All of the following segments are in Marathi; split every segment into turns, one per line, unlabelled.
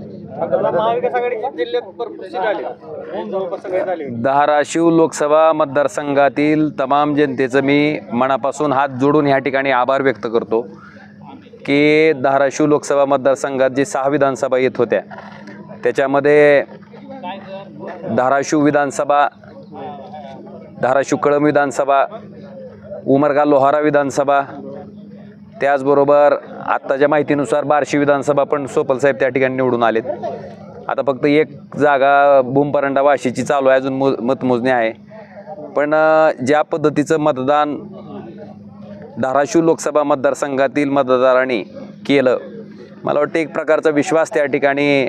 महाविकास जिल्ह्यात भरपूर सीट जवळपास सगळे झाले
धाराशिव लोकसभा मतदारसंघातील तमाम जनतेचं मी मनापासून हात जोडून ह्या ठिकाणी आभार व्यक्त करतो की धाराशिव लोकसभा मतदारसंघात जी सहा विधानसभा येत होत्या त्याच्यामध्ये धाराशिव विधानसभा धाराशिव कळम विधानसभा उमरगा लोहारा विधानसभा त्याचबरोबर आत्ताच्या माहितीनुसार बार्शी विधानसभा पण सोपलसाहेब त्या ठिकाणी निवडून आलेत. आता फक्त एक जागा भूमपरंडा वाशीची चालू आहे अजून मो मतमोजणी आहे. पण ज्या पद्धतीचं मतदान धाराशिव लोकसभा मतदारसंघातील मतदारांनी केलं मला वाटतं एक प्रकारचा विश्वास त्या ठिकाणी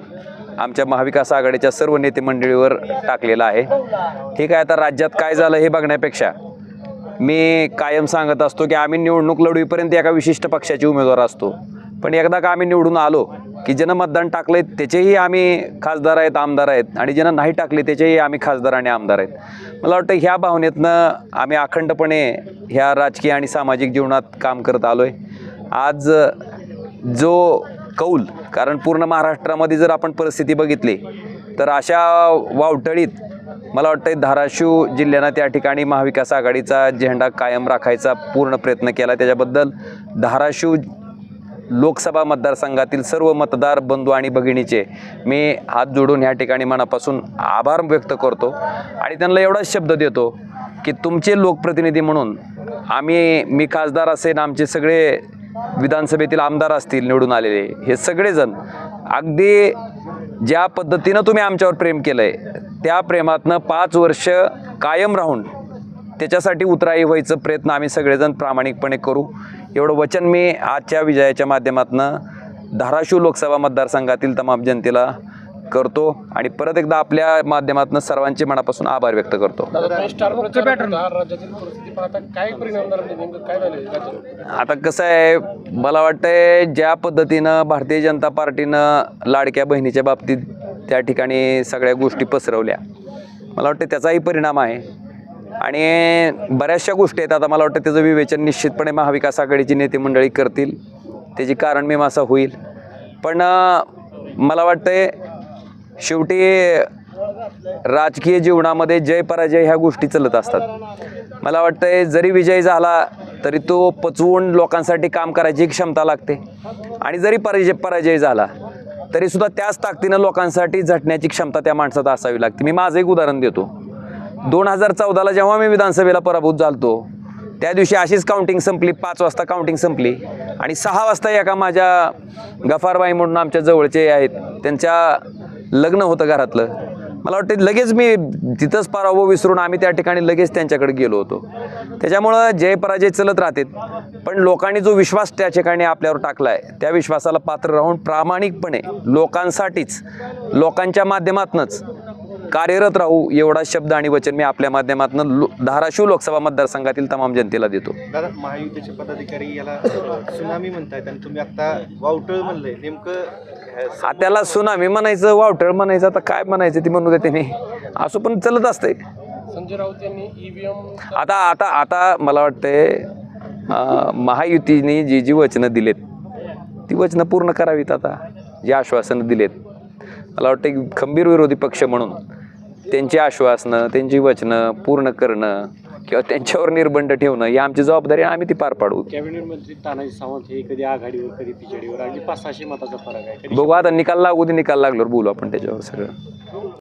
आमच्या महाविकास आघाडीच्या सर्व नेते मंडळीवर टाकलेला आहे. ठीक आहे आता राज्यात काय झालं हे बघण्यापेक्षा मी कायम सांगत असतो की आम्ही निवडणूक लढवीपर्यंत एका विशिष्ट पक्षाचे उमेदवार असतो. पण एकदा का आम्ही निवडून आलो की ज्यानं मतदान टाकलंय त्याचेही आम्ही खासदार आहेत आमदार आहेत. आणि ज्यानं नाही टाकले त्याचेही आम्ही खासदार आणि आमदार आहेत. मला वाटतं ह्या भावनेतनं आम्ही अखंडपणे ह्या राजकीय आणि सामाजिक जीवनात काम करत आलो आहे आज जो कौल कारण पूर्ण महाराष्ट्रामध्ये जर आपण परिस्थिती बघितली तर अशा वावटळीत मला वाटतं धाराशिव जिल्ह्यानं त्या ठिकाणी महाविकास आघाडीचा झेंडा कायम राखायचा पूर्ण प्रयत्न केला. त्याच्याबद्दल धाराशिव लोकसभा मतदारसंघातील सर्व मतदार बंधू आणि भगिनीचे मी हात जोडून ह्या ठिकाणी मनापासून आभार व्यक्त करतो. आणि त्यांना एवढाच शब्द देतो की तुमचे लोकप्रतिनिधी म्हणून आम्ही मी खासदार असेन आमचे सगळे विधानसभेतील आमदार असतील निवडून आलेले हे सगळेजण अगदी ज्या पद्धतीनं तुम्ही आमच्यावर प्रेम केलं आहे त्या प्रेमातनं पाच वर्ष कायम राहून त्याच्यासाठी उतराई व्हायचं प्रयत्न आम्ही सगळेजण प्रामाणिकपणे करू. एवढं वचन मी आजच्या विजयाच्या माध्यमातून धाराशिव लोकसभा मतदारसंघातील तमाम जनतेला करतो आणि परत एकदा आपल्या माध्यमातून सर्वांचे मनापासून आभार व्यक्त करतो.
स्टार पॅटर्न राज्यातील परिस्थिती पाहता काय परिणाम झाला? म्हणजे नेमकं काय झालं? राज्यात?
आता कसं आहे मला वाटतंय ज्या पद्धतीनं भारतीय जनता पार्टीनं लाडक्या बहिणीच्या बाबतीत त्या ठिकाणी सगळ्या गोष्टी पसरवल्या. मला वाटतं त्याचाही परिणाम आहे. आणि बऱ्याचशा गोष्टी आहेत. आता मला वाटतं त्याचं विवेचन निश्चितपणे महाविकास आघाडीची नेते मंडळी करतील. त्याची कारण मीमांसा होईल. पण मला वाटतंय शेवटी राजकीय जीवनामध्ये जय पराजय ह्या गोष्टी चलत असतात. मला वाटतंय जरी विजय झाला तरी तो पचवून लोकांसाठी काम करायची क्षमता लागते. आणि जरी पराजय पराजय झाला तरी सुद्धा त्याच ताकदीनं लोकांसाठी झटण्याची क्षमता त्या माणसात असावी लागते. मी माझं एक उदाहरण देतो. दोन हजार चौदाला जेव्हा मी विधानसभेला पराभूत झालतो त्या दिवशी अशीच काउंटिंग संपली पाच वाजता काउंटिंग संपली आणि सहा वाजता एका माझ्या गफारबाई म्हणून आमच्या जवळचे आहेत त्यांच्या लग्न होतं घरातलं. मला वाटते लगेच मी तिथंच पराभव विसरून आम्ही त्या ठिकाणी लगेच त्यांच्याकडे गेलो होतो. त्याच्यामुळं जय पराजय चलत राहते पण लोकांनी जो विश्वास त्या ठिकाणी आपल्यावर टाकला आहे त्या विश्वासाला पात्र राहून प्रामाणिकपणे लोकांसाठीच लोकांच्या माध्यमातूनच कार्यरत राहू एवढा शब्द आणि वचन मी आपल्या माध्यमातून लो धाराशिव लोकसभा मतदारसंघातील तमाम जनतेला देतो.
दादा महायुतीचे पदाधिकारी याला सुनामी म्हणतायत आणि तुम्ही आता वावटळ म्हणलंय नेमकं
हा त्याला सुनामी म्हणायचं वावटळ म्हणायचं आता काय म्हणायचं ती म्हणू दे त्याने. असं पण चलत असतंय.
संजय राऊत यांनी ईव्हीएम
आता आता आता मला वाटतंय महायुतीने जी जी वचनं दिलेत ती वचनं पूर्ण करावीत आता जी आश्वासनं दिलेत. मला वाटतं खंबीर विरोधी पक्ष म्हणून. त्यांची आश्वासनं त्यांची वचनं पूर्ण करणं किंवा त्यांच्यावर निर्बंध ठेवणं ही आमची जबाबदारी आम्ही ती पार पाडू.
कॅबिनेट मंत्री तानाजी सावंत हे कधी आघाडीवर कधी पिछाडीवर आणि पाच सहाशे मताचा फरक आहे.
बघू आता निकाल लागू दे निकाल लागल्यावर बोलू आपण त्याच्यावर सगळं.